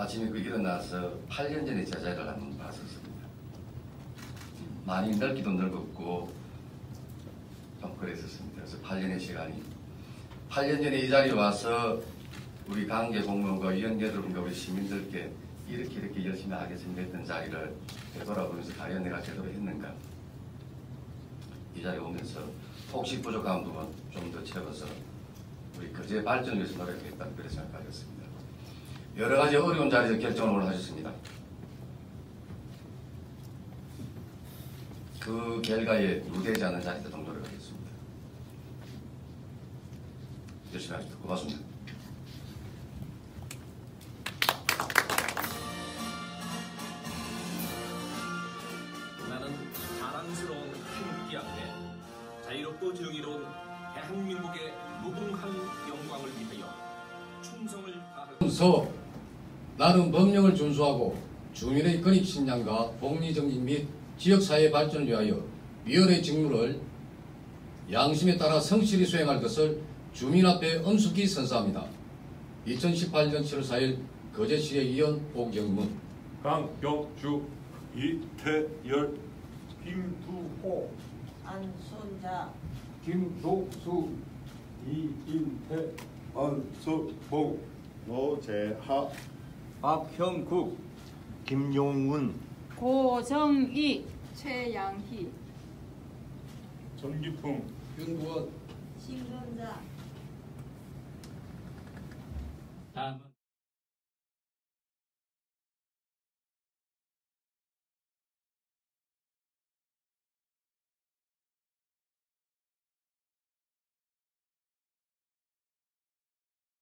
아침에 그 일어나서 8년 전에 제자를 한 번 봤었습니다. 많이 넓기도 넓었고 좀 그랬었습니다. 그래서 8년의 시간이 8년 전에 이 자리에 와서 우리 관계 공무원과 위원 여러분과 우리 시민들께 이렇게 이렇게 열심히 하겠습니다 했던 자리를 되돌아보면서 과연 내가 제대로 했는가 이 자리에 오면서 혹시 부족한 부분 좀 더 채워서 우리 거제 발전을 위해서 노력하겠다 그렇게 생각하겠습니다. 여러 가지 어려운 자리에서 결정을 오늘 하셨습니다. 그 결과에 유대지 않은 자리에서 노력하겠습니다. 열심히 하십시오. 고맙습니다. 나는 자랑스러운 한국기 앞에 자유롭고 정의로운 대한민국의 무궁한 영광을 위하여 충성을 다할 서 나는 법령을 준수하고 주민의 권익 신장과 복리 정진 및 지역사회 발전을 위하여 위원회 직무를 양심에 따라 성실히 수행할 것을 주민 앞에 엄숙히 선사합니다. 2018년 7월 4일 거제시의 위원 오경문 강경주 이태열 김두호 안순자 김독수 이인태 안서봉 노재하 박형국, 김용훈, 고정희 최양희 전기풍 윤구원. 신근자. 다음